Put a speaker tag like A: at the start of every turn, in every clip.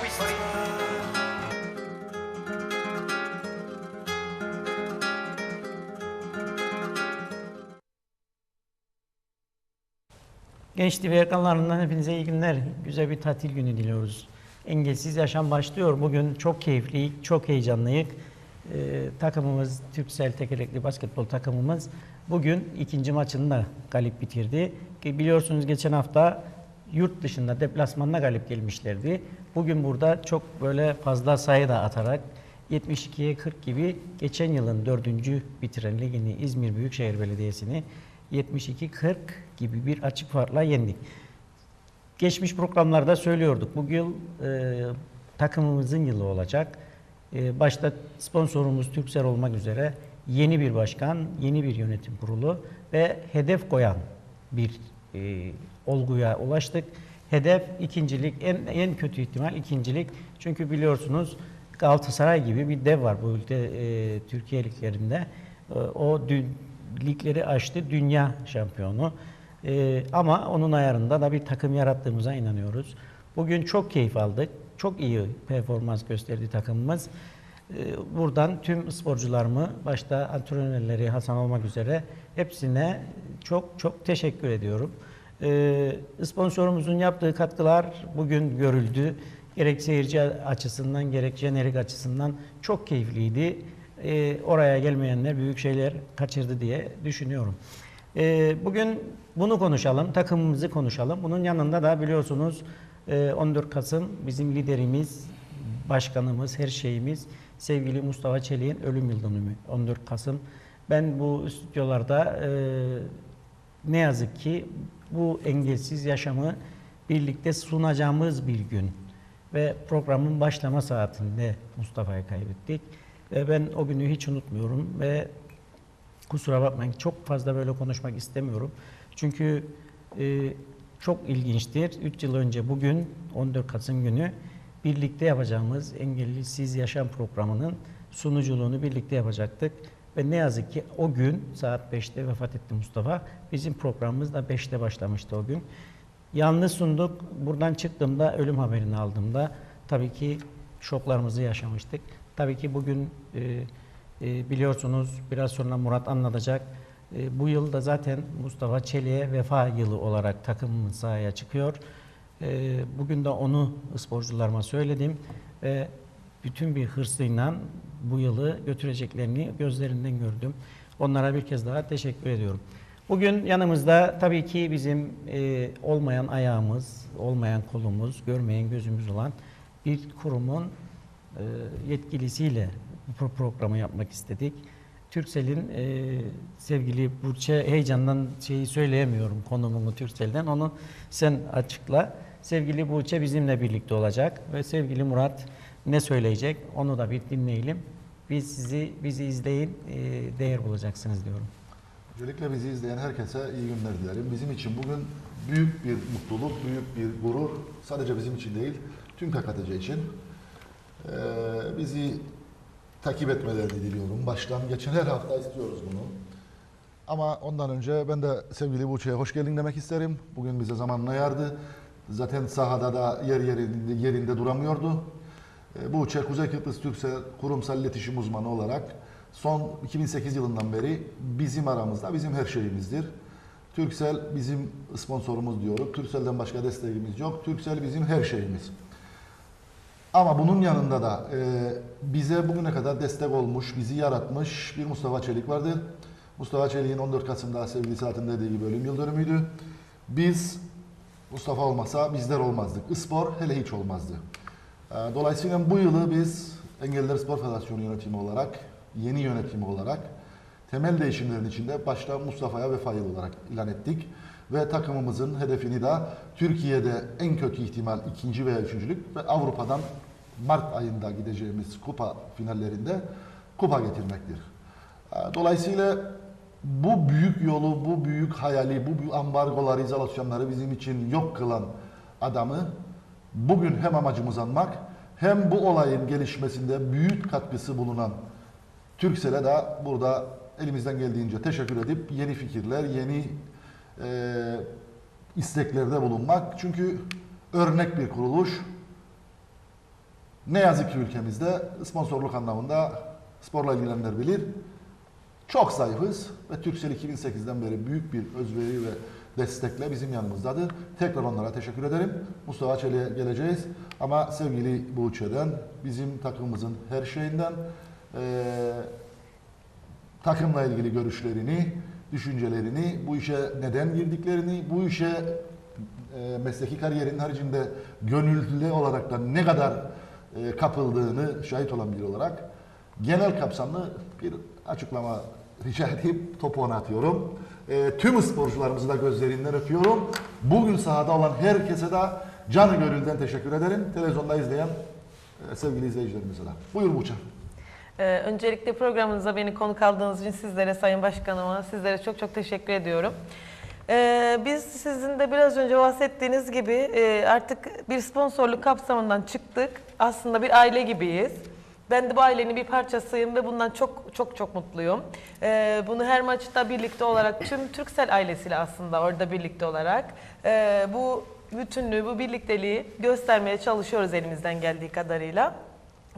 A: Buddy.
B: Genç TV ekranlarından hepinize iyi günler. Güzel bir tatil günü diliyoruz. Engelsiz yaşam başlıyor. Bugün çok keyifliyiz, çok heyecanlıyız. Ee, takımımız, Türksel tekerlekli basketbol takımımız bugün ikinci maçını da galip bitirdi. Biliyorsunuz geçen hafta yurt dışında deplasmanla galip gelmişlerdi. Bugün burada çok böyle fazla sayı da atarak 72'ye 40 gibi geçen yılın dördüncü bitiren ligini İzmir Büyükşehir Belediyesi'ni 72-40 gibi bir açık farkla yendik. Geçmiş programlarda söylüyorduk. Bu yıl e, takımımızın yılı olacak. E, başta sponsorumuz Türksel olmak üzere yeni bir başkan, yeni bir yönetim kurulu ve hedef koyan bir e, olguya ulaştık. Hedef ikincilik, en, en kötü ihtimal ikincilik. Çünkü biliyorsunuz Galatasaray gibi bir dev var bu ülke e, Türkiye liglerinde. E, o dü- ligleri aştı, dünya şampiyonu. E, ama onun ayarında da bir takım yarattığımıza inanıyoruz. Bugün çok keyif aldık. Çok iyi performans gösterdi takımımız. E, buradan tüm sporcularımı, başta antrenörleri Hasan olmak üzere hepsine çok çok teşekkür ediyorum. E, sponsorumuzun yaptığı katkılar bugün görüldü. Gerek seyirci açısından gerek jenerik açısından çok keyifliydi. E, oraya gelmeyenler büyük şeyler kaçırdı diye düşünüyorum. E, bugün bunu konuşalım, takımımızı konuşalım. Bunun yanında da biliyorsunuz e, 14 Kasım bizim liderimiz, başkanımız, her şeyimiz sevgili Mustafa Çelik'in ölüm yıl dönümü 14 Kasım. Ben bu stüdyolarda e, ne yazık ki bu engelsiz yaşamı birlikte sunacağımız bir gün ve programın başlama saatinde Mustafa'yı kaybettik. Ve ben o günü hiç unutmuyorum ve kusura bakmayın çok fazla böyle konuşmak istemiyorum. Çünkü e, çok ilginçtir. 3 yıl önce bugün 14 Kasım günü birlikte yapacağımız Engellisiz Yaşam programının sunuculuğunu birlikte yapacaktık. Ve ne yazık ki o gün saat 5'te vefat etti Mustafa. Bizim programımız da 5'te başlamıştı o gün. Yalnız sunduk. Buradan çıktığımda ölüm haberini aldığımda tabii ki şoklarımızı yaşamıştık. Tabii ki bugün e, e, biliyorsunuz biraz sonra Murat anlatacak. E, bu yıl da zaten Mustafa Çelik'e vefa yılı olarak takımımız sahaya çıkıyor. E, bugün de onu sporcularıma söyledim ve bütün bir hırsıyla bu yılı götüreceklerini gözlerinden gördüm. Onlara bir kez daha teşekkür ediyorum. Bugün yanımızda tabii ki bizim e, olmayan ayağımız, olmayan kolumuz, görmeyen gözümüz olan bir kurumun e, yetkilisiyle bu pro- programı yapmak istedik. Türksel'in e, sevgili Burçe heyecandan şeyi söyleyemiyorum konumunu Türksel'den onu sen açıkla. Sevgili Burçe bizimle birlikte olacak ve sevgili Murat ne söyleyecek onu da bir dinleyelim. Biz sizi bizi izleyin e, değer bulacaksınız diyorum.
C: Öncelikle bizi izleyen herkese iyi günler dilerim. Bizim için bugün büyük bir mutluluk, büyük bir gurur. Sadece bizim için değil, tüm KKTC için. Ee, bizi takip etmelerini diliyorum. Baştan geçen her hafta istiyoruz bunu. Ama ondan önce ben de sevgili Buğçe'ye hoş geldin demek isterim. Bugün bize zamanını ayardı. Zaten sahada da yer yerinde, yerinde duramıyordu. E, Bu uçak Kuzey Kıbrıs Türksel kurumsal iletişim uzmanı olarak son 2008 yılından beri bizim aramızda bizim her şeyimizdir. Türksel bizim sponsorumuz diyoruz. Türksel'den başka desteğimiz yok. Türksel bizim her şeyimiz. Ama bunun yanında da e, bize bugüne kadar destek olmuş, bizi yaratmış bir Mustafa Çelik vardır. Mustafa Çelik'in 14 Kasım'da sevgili Saat'in dediği gibi ölüm yıl. Biz Mustafa olmasa bizler olmazdık. Ispor hele hiç olmazdı. Ee, Dolayısıyla bu yılı biz Engelliler Spor Federasyonu yönetimi olarak, yeni yönetimi olarak temel değişimlerin içinde başta Mustafa'ya vefa yılı olarak ilan ettik. Ve takımımızın hedefini de Türkiye'de en kötü ihtimal ikinci veya üçüncülük ve Avrupa'dan Mart ayında gideceğimiz kupa finallerinde kupa getirmektir. Ee, Dolayısıyla bu büyük yolu, bu büyük hayali, bu büyük ambargoları, izolasyonları bizim için yok kılan adamı bugün hem amacımız anmak hem bu olayın gelişmesinde büyük katkısı bulunan Türksel'e de burada elimizden geldiğince teşekkür edip yeni fikirler, yeni e, isteklerde bulunmak. Çünkü örnek bir kuruluş, Ne yazık ki ülkemizde sponsorluk anlamında sporla ilgilenenler bilir. Çok zayıfız ve Türksel 2008'den beri büyük bir özveri ve destekle bizim yanımızdadır. Tekrar onlara teşekkür ederim. Mustafa Çelik'e geleceğiz. Ama sevgili Buğçe'den, bizim takımımızın her şeyinden, eee, takımla ilgili görüşlerini, düşüncelerini, bu işe neden girdiklerini, bu işe e, mesleki kariyerin haricinde gönüllü olarak da ne kadar e, kapıldığını şahit olan biri olarak genel kapsamlı bir açıklama rica edip topu ona atıyorum. E, tüm sporcularımızı da gözlerinden öpüyorum. Bugün sahada olan herkese de canı gönülden teşekkür ederim. Televizyonda izleyen e, sevgili izleyicilerimize de. Buyur Buğçe.
D: Ee, öncelikle programınıza beni konuk aldığınız için sizlere, Sayın Başkanıma, sizlere çok çok teşekkür ediyorum. Ee, biz sizin de biraz önce bahsettiğiniz gibi e, artık bir sponsorluk kapsamından çıktık. Aslında bir aile gibiyiz. Ben de bu ailenin bir parçasıyım ve bundan çok çok çok mutluyum. Ee, bunu her maçta birlikte olarak tüm Türksel ailesiyle aslında orada birlikte olarak e, bu bütünlüğü, bu birlikteliği göstermeye çalışıyoruz elimizden geldiği kadarıyla.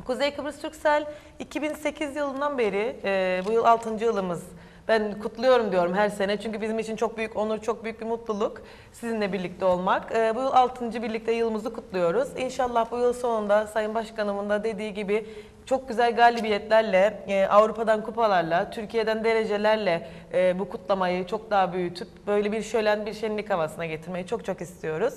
D: Kuzey Kıbrıs Türksel 2008 yılından beri, e, bu yıl 6. yılımız. Ben kutluyorum diyorum her sene çünkü bizim için çok büyük onur, çok büyük bir mutluluk sizinle birlikte olmak. E, bu yıl 6. birlikte yılımızı kutluyoruz. İnşallah bu yıl sonunda Sayın Başkanımın da dediği gibi çok güzel galibiyetlerle, e, Avrupa'dan kupalarla, Türkiye'den derecelerle e, bu kutlamayı çok daha büyütüp böyle bir şölen, bir şenlik havasına getirmeyi çok çok istiyoruz.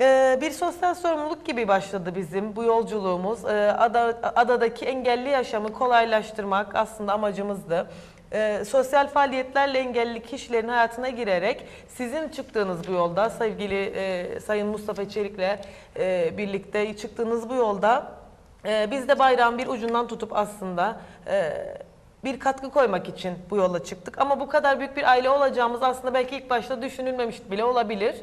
D: Ee, bir sosyal sorumluluk gibi başladı bizim bu yolculuğumuz. Ee, ada, adadaki engelli yaşamı kolaylaştırmak aslında amacımızdı. Ee, sosyal faaliyetlerle engelli kişilerin hayatına girerek sizin çıktığınız bu yolda sevgili e, Sayın Mustafa Çelik'le e, birlikte çıktığınız bu yolda e, biz de bayrağın bir ucundan tutup aslında e, bir katkı koymak için bu yola çıktık. Ama bu kadar büyük bir aile olacağımız aslında belki ilk başta düşünülmemiş bile olabilir.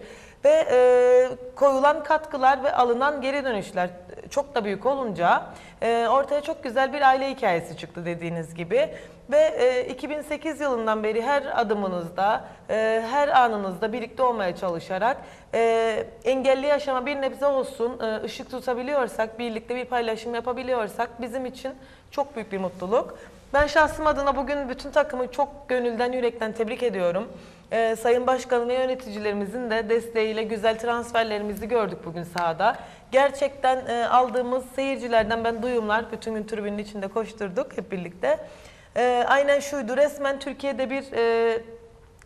D: Ve e, koyulan katkılar ve alınan geri dönüşler çok da büyük olunca e, ortaya çok güzel bir aile hikayesi çıktı dediğiniz gibi. Ve e, 2008 yılından beri her adımınızda, e, her anınızda birlikte olmaya çalışarak e, engelli yaşama bir nebze olsun e, ışık tutabiliyorsak, birlikte bir paylaşım yapabiliyorsak bizim için çok büyük bir mutluluk. Ben şahsım adına bugün bütün takımı çok gönülden, yürekten tebrik ediyorum. Ee, Sayın Başkanım ve yöneticilerimizin de desteğiyle güzel transferlerimizi gördük bugün sahada. Gerçekten e, aldığımız seyircilerden ben duyumlar, bütün gün tribünün içinde koşturduk hep birlikte. Ee, aynen şuydu, resmen Türkiye'de bir e,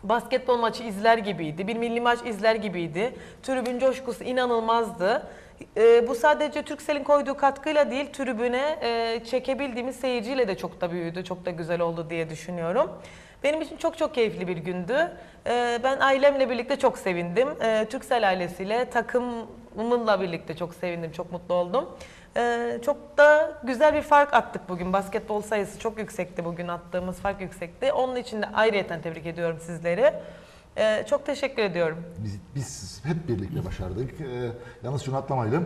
D: basketbol maçı izler gibiydi, bir milli maç izler gibiydi. Tribün coşkusu inanılmazdı. Ee, bu sadece Türksel'in koyduğu katkıyla değil, tribüne e, çekebildiğimiz seyirciyle de çok da büyüdü, çok da güzel oldu diye düşünüyorum. Benim için çok çok keyifli bir gündü. Ee, ben ailemle birlikte çok sevindim. Ee, Türksel ailesiyle, takımımla birlikte çok sevindim, çok mutlu oldum. Ee, çok da güzel bir fark attık bugün. Basketbol sayısı çok yüksekti bugün attığımız fark yüksekti. Onun için de ayrıyeten tebrik ediyorum sizleri. Ee, çok teşekkür ediyorum.
C: Biz, biz hep birlikte başardık. Ee, yalnız şunu atlamayalım.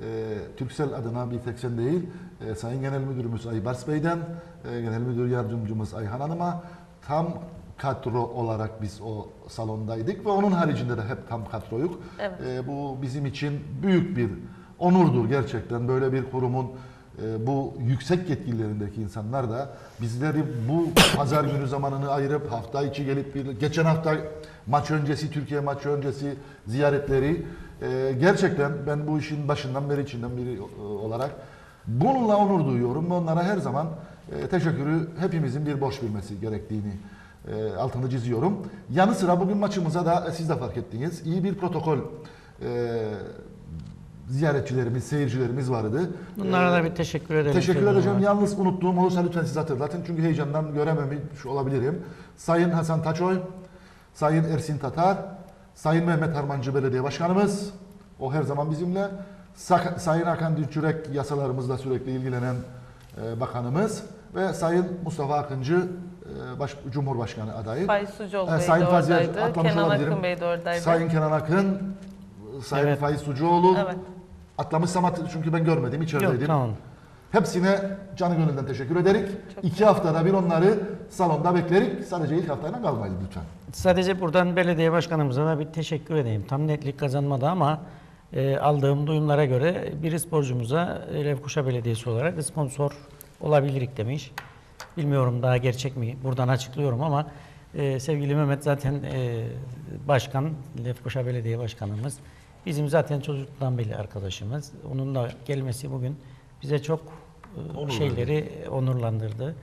C: Ee, Türksel adına bir tek sen değil, e, Sayın Genel Müdürümüz Aybars Bey'den, e, Genel Müdür Yardımcımız Ayhan Hanım'a tam kadro olarak biz o salondaydık ve onun haricinde de hep tam kadroyuk.
D: Evet.
C: Ee, bu bizim için büyük bir onurdur gerçekten böyle bir kurumun bu yüksek yetkililerindeki insanlar da bizleri bu pazar günü zamanını ayırıp hafta içi gelip bir geçen hafta maç öncesi Türkiye maçı öncesi ziyaretleri e, gerçekten ben bu işin başından beri içinden biri e, olarak bununla onur duyuyorum ve onlara her zaman e, teşekkürü hepimizin bir borç bilmesi gerektiğini e, altını çiziyorum. Yanı sıra bugün maçımıza da siz de fark ettiniz iyi bir protokol ziyaretçilerimiz, seyircilerimiz vardı.
B: Bunlara da bir teşekkür ederim.
C: Teşekkür edeceğim. Yalnız unuttuğum olursa lütfen siz hatırlatın. Çünkü heyecandan görememiş olabilirim. Sayın Hasan Taçoy, Sayın Ersin Tatar, Sayın Mehmet Harmancı Belediye Başkanımız, o her zaman bizimle. Sa- Sayın Hakan Dünçürek yasalarımızla sürekli ilgilenen e, bakanımız ve Sayın Mustafa Akıncı e, baş, Cumhurbaşkanı adayı.
D: Faiz Sucuoğlu
C: E,
D: Bey
C: Sayın
D: de
C: Fazilet
D: oradaydı. Kenan
C: olabilirim.
D: Akın Bey de oradaydı.
C: Sayın Kenan Akın, Sayın
B: Evet.
C: Faiz Sucuoğlu.
D: Evet.
C: Atlamışsam at- çünkü ben görmedim, içerideydim.
B: Yok tamam.
C: Hepsine canı gönülden teşekkür ederik. İki haftada bir onları salonda beklerik. Sadece ilk haftayla kalmayın lütfen.
B: Sadece buradan belediye başkanımıza da bir teşekkür edeyim. Tam netlik kazanmadı ama e, aldığım duyumlara göre bir sporcumuza e, Lefkoşa Belediyesi olarak sponsor olabilirik demiş. Bilmiyorum daha gerçek mi? Buradan açıklıyorum ama e, sevgili Mehmet zaten e, başkan, Lefkoşa Belediye Başkanımız. Bizim zaten çocukluktan beri arkadaşımız. Onun da gelmesi bugün bize çok e,
C: Onur
B: şeyleri onurlandırdı.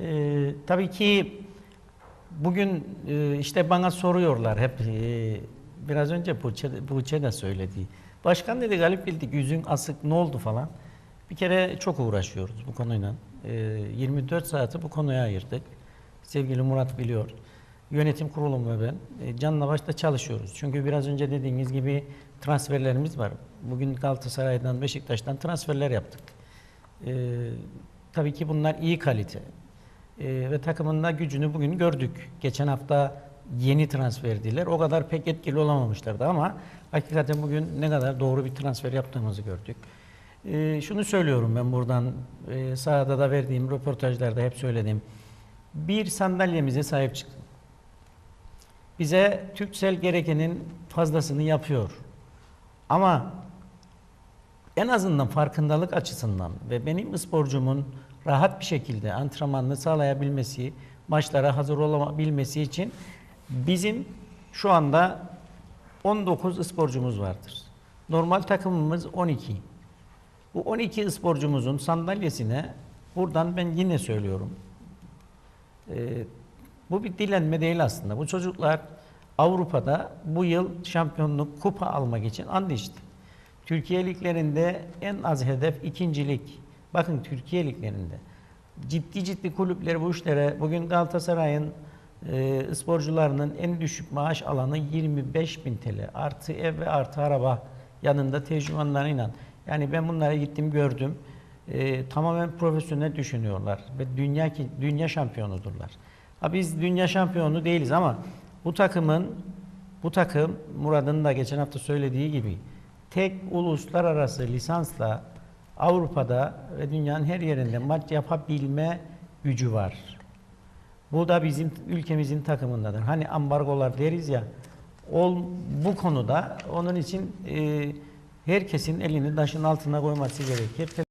B: E, tabii ki bugün e, işte bana soruyorlar hep e, biraz önce Buğçe, Buğçe de söyledi. Başkan dedi Galip bildik yüzün asık ne oldu falan. Bir kere çok uğraşıyoruz bu konuyla. E, 24 saati bu konuya ayırdık. Sevgili Murat biliyor. Yönetim kurulum ve ben e, canla başta çalışıyoruz. Çünkü biraz önce dediğiniz gibi transferlerimiz var. Bugün Galatasaray'dan, Beşiktaş'tan transferler yaptık. E, tabii ki bunlar iyi kalite. E, ve takımın da gücünü bugün gördük. Geçen hafta yeni transferdiler. O kadar pek etkili olamamışlardı ama hakikaten bugün ne kadar doğru bir transfer yaptığımızı gördük. E, şunu söylüyorum ben buradan e, sahada da verdiğim röportajlarda hep söyledim. Bir sandalyemize sahip çıkın. Bize Türksel gerekenin fazlasını yapıyor. Ama en azından farkındalık açısından ve benim sporcumun rahat bir şekilde antrenmanını sağlayabilmesi, maçlara hazır olabilmesi için bizim şu anda 19 sporcumuz vardır. Normal takımımız 12. Bu 12 sporcumuzun sandalyesine buradan ben yine söylüyorum. Ee, bu bir dilenme değil aslında. Bu çocuklar Avrupa'da bu yıl şampiyonluk kupa almak için and içti. Türkiye liglerinde en az hedef ikincilik. Bakın Türkiye liglerinde. Ciddi ciddi kulüpler bu işlere bugün Galatasaray'ın e, sporcularının en düşük maaş alanı 25 bin TL. Artı ev ve artı araba yanında tecrümanlarıyla. Yani ben bunlara gittim gördüm. E, tamamen profesyonel düşünüyorlar ve dünya dünya şampiyonudurlar. Ha biz dünya şampiyonu değiliz ama bu takımın bu takım Murat'ın da geçen hafta söylediği gibi tek uluslararası lisansla Avrupa'da ve dünyanın her yerinde maç yapabilme gücü var. Bu da bizim ülkemizin takımındadır. Hani ambargolar deriz ya, ol, bu konuda onun için e, herkesin elini taşın altına koyması gerekir.